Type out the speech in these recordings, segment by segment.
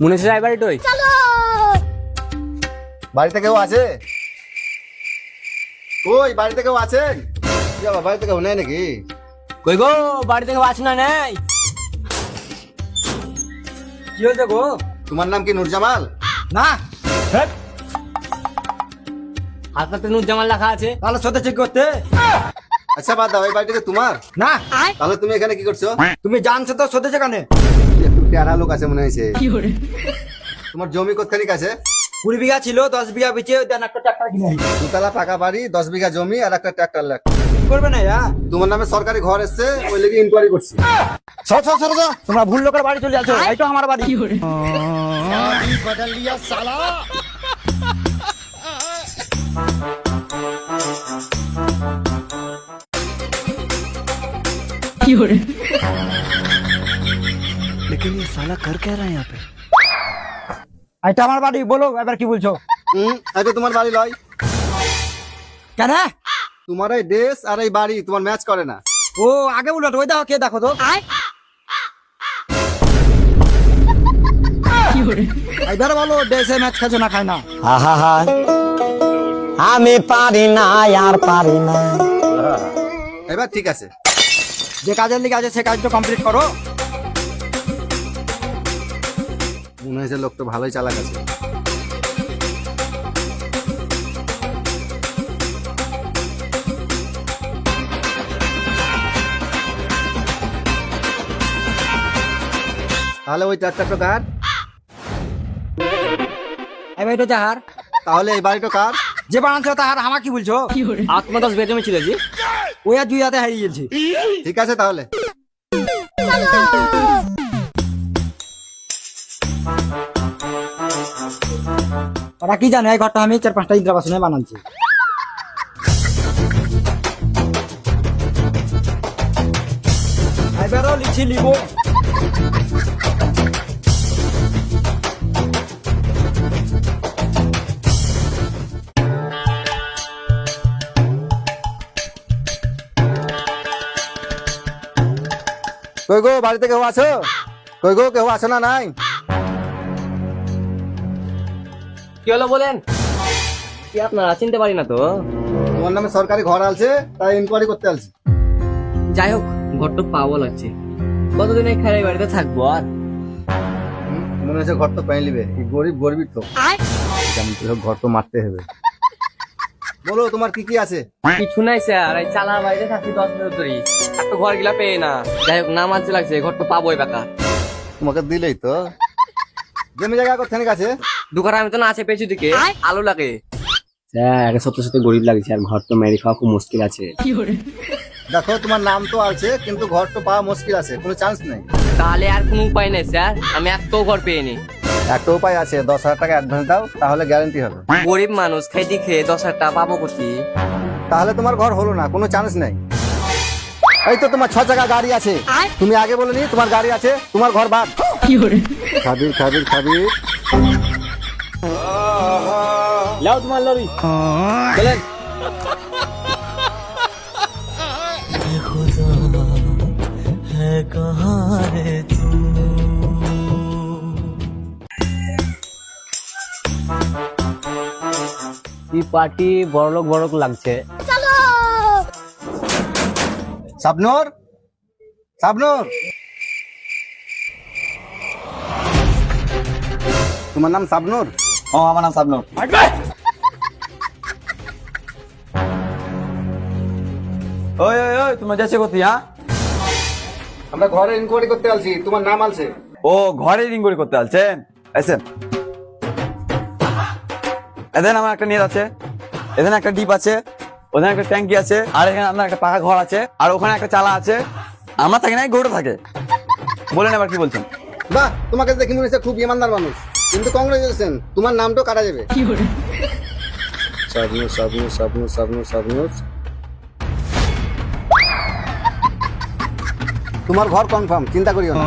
মনে হচ্ছে রায় বাড়িটাই বাড়িতে কেউ আছে? কই বাড়িতে কেউ আছেন? বাবা বাড়িতে কেউ নেই নাকি? কই গো বাড়ি থেকে আছ না নেই? কি হয়েছে গো? তোমার নাম কি নুরজামাল? না। হাতে নুর জামাল লেখা আছে। তাহলে সত্যি চেক করতে। আচ্ছা বাদ দাও এই বাড়িটাকে তোমার? না। তাহলে তুমি এখানে কি করছ? তুমি জানছো তো সত্যি সেখানে। প্যারা লোক আছে মনে হয়েছে। তোমার জমি কোথানিক আছে কুড়ি বিঘা ছিল দশ বিঘা বেঁচে একটা ট্রাক্টর কিনে দুতলা পাকা বাড়ি দশ বিঘা জমি আর একটা ট্রাক্টর লাগ করবে না ইয়া তোমার নামে সরকারি ঘর এসছে ওই লেগে ইনকোয়ারি করছি। সর সর। তোমরা ভুল লোকের বাড়ি চলে যাচ্ছ এই তো আমার বাড়ি। এটা আমার বাড়ি বলো এবার কি বলছো? হুম এটা তোমার বাড়ি লয়। কেন? তোমার এই ড্রেস আর এই বাড়ি তোমার ম্যাচ করে না। ও আগে বলো ওই দেখো কে দেখো তো। এবার বলো দেশে ম্যাচ খাচ্ছ না খায় না? আহা আমি পারি না আর পারি না। এবার ঠিক আছে। যে কাজের লিগে আছে সে কাজটা কমপ্লিট করো। মনে হয়েছে লোক তো ভালোই চালাক আছে। তাহলে ওই ট্রাক্টরটা কার? এটা যাহার তাহলে এই বাড়িটা কার? যে বানাচ্ছ তাহার আমার কি বলছো? আত্মা দশ বেজমে ছিল জি ওই আর দুই হাতে হারিয়ে গেছে। ঠিক আছে তাহলে। ওরা কি জানে, এই ঘরটা আমি চার পাঁচটা ইন্দ্রাবাসনে বানাচ্ছি এবারও লিখি লিব কই গো, বাড়িতে কেউ আছো? কই গো, কেউ আছো না নাই? কি হলো বলেন? কি আপনারা চিনতে পারি না তো? তোমার নামে সরকারি ঘর আছে তাই ইনকোয়ারি করতে আসছি যাই হোক ঘরটা পাবো লাগছে। কতদিন এই বাড়িতে থাকব আর? মনে হচ্ছে ঘর তো কি গরিব গরিবই তো। যেমন তো ঘর তো মারতে হবে। বলো তোমার কি কি আছে? কিছু নাই স্যার এই চালা বাড়িতে থাকি দশ বছর ধরে একটা ঘর গিলা পেয়ে না। যাই হোক নাম আছে লাগছে ঘর তো পাবোই বেকার। তোমাকে দিলেই তো। জমি জায়গা কোথায় আছে? দোকানে আমি তো না আছে পেছু দিকে আলো লাগে। স্যার সত্যি সত্যি গরিব লাগছে আর ঘর তো মেরে খাওয়া খুব মুশকিল আছে। দেখো তোমার নাম তো আছে কিন্তু ঘর তো পাওয়া মুশকিল আছে কোনো চান্স নেই। তাহলে আর কোনো উপায় নেই স্যার। আমি এত ঘর পেয়ে একটা উপায় আছে দশ হাজার টাকা অ্যাডভান্স দাও তাহলে গ্যারান্টি হবে। গরিব মানুষ খেতে খেয়ে দশ হাজার টাকা পাবো কোথি তাহলে তোমার ঘর হলো না কোনো চান্স নেই। এই তো তোমার ছ চাকা গাড়ি আছে। তুমি আগে বলনি তোমার গাড়ি আছে তোমার ঘর বাদ। খাবির খাবির খাবির। লাও তোমার লরি চলেন এই পার্টি বড়লোক বড়লোক লাগছে। শাবনুর শাবনুর তোমার নাম শাবনুর ও আমার নাম সাবনুর। ওই ওই ওই তোমরা যাচ্ছে কোথায় হ্যাঁ? আমরা ঘরে ইনকোয়ারি করতে আসছি তোমার নাম আছে ও ঘরে রিং করে করতে আসছেন এসেন এখানে আমার একটা নেট আছে এখানে একটা ডিপ আছে ওখানে একটা ট্যাঙ্কি আছে আর এখানে আপনার একটা পাকা ঘর আছে আর ওখানে একটা চালা আছে। আমরা থাকি না গরুটা থাকে। বলেন এবার কি বলছেন? বাহ তোমাকে দেখে মনে হচ্ছে খুব ইমানদার মানুষ। কিন্তু কংগ্রেচুলেশন তোমার নামটাও কাটা যাবে। শাবনুর শাবনুর শাবনুর শাবনুর শাবনুর তোমার ঘর কনফার্ম চিন্তা করিও না।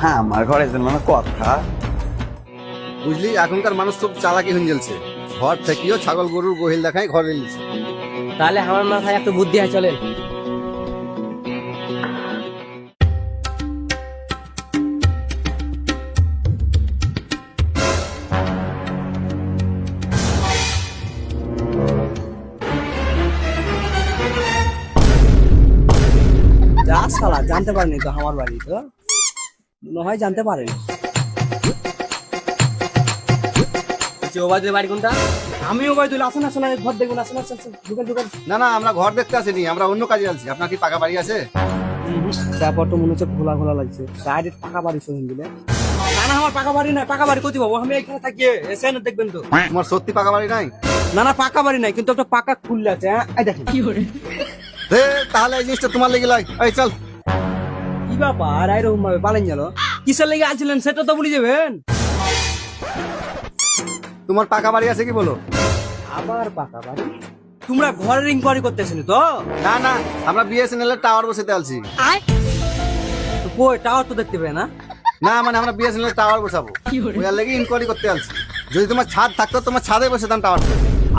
হ্যাঁ আমার ঘরে যেন মানে কথা। বুঝলি এখনকার মানুষ তো চালাকি হয়ে জ্বলছে ঘর থেকেও ছাগল গরুর গোহিল দেখাই ঘরে তাহলে আমার মাথায় একটু বুদ্ধি হয় চলেন। জানতে পারেনি তো আমার বাড়ি তো। নয় জানতে পারেনি। বাড়ি কোনটা? তুলে আসেন আসেন ঘর দেখবেন আসেন আসেন আসেন ঢুকেন ঢুকেন। না না আমরা ঘর দেখতে আসিনি আমরা অন্য কাজে আছি আপনার কি পাকা বাড়ি আছে? ব্যাপারটা মনে হচ্ছে খোলা খোলা লাগছে। ডাইরেক্ট পাকা বাড়ি শুনুন দিলে। না না আমার পাকা বাড়ি না পাকা বাড়ি কোথায় পাবো? আমি এখানে থাকি এসে না দেখবেন তো। তোমার সত্যি পাকা বাড়ি নাই? না না পাকা বাড়ি নাই কিন্তু একটা পাকা খুললে আছে হ্যাঁ? হে তাহলে এই জিনিসটা তোমার লেগে। এই চল। কি ব্যাপার এরকম ভাবে পালেন গেল। কিসের লেগে আছিলেন সেটা তো বলে যাবেন। তোমার পাকা বাড়ি আছে কি বলো? আবার পাকা বাড়ি? তোমরা ঘরের ইনকোয়ারি করতেছেন তো? না না আমরা বিএসএনএল এর টাওয়ার বসাতে আলছি। তো কই টাওয়ার তো দেখতে পেয়ে না? না মানে আমরা বিএসএনএল এর টাওয়ার বসাবো। ওই লেগে ইনকোয়ারি করতে আলছি। যদি তোমার ছাদ থাকতো তোমার ছাদে বসাতাম টাওয়ার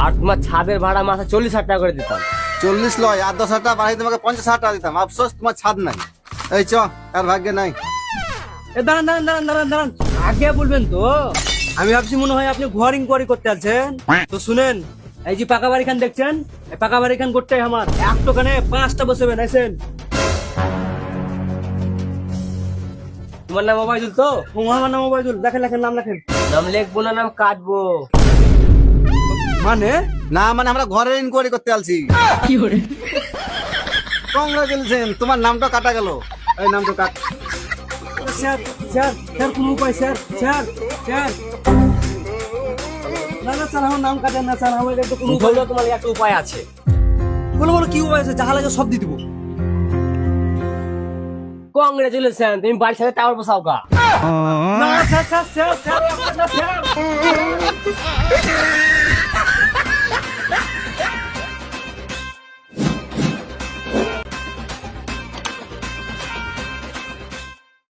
আর তোমার ছাদের ভাড়া মাসে চল্লিশ হাজার টাকা করে দিতাম। চল্লিশ লয় আর দশ হাজার টাকা বাড়াই তোমাকে পঞ্চাশ হাজার টাকা দিতাম। আফসোস তোমার ছাদ নাই। এই চ আর ভাগ্যে নাই। এ দাঁড়ান দাঁড়ান দাঁড়ান দাঁড়ান দাঁড়ান। আগে বলবেন তো আমি ভাবছি মনে হয় আপনি ঘর ইনকোয়ারি করতে আছেন। তো শুনেন এই যে পাকা বাড়ি খান দেখছেন এই পাকা বাড়ি খান করতে আমার এক দোকানে পাঁচটা বসবেন আইসেন তোমার নাম মোবাইল তো? আমার নাম মোবাইল লেখেন লেখেন নাম লেখেন। নাম লিখব না নাম কাটবো। মানে? না মানে আমরা ঘরের ইনকোয়ারি করতে আলছি। কংগ্রাচুলেশন তোমার নামটা কাটা গেল। এই নামটা কাট। স্যার স্যার স্যার কোন উপায় স্যার স্যার স্যার। না না স্যার আমার নাম কাটেন না স্যার আমার একটু কোনো উপায় বলল তোমার একটা উপায় আছে। বলো বলো কি উপায় আছে? যাহা লাগে সব দিয়ে দিব। কংগ্রেচুলেশন তুমি বাড়ির সাথে টাওয়ার বসাও গা না স্যার স্যার স্যার স্যার।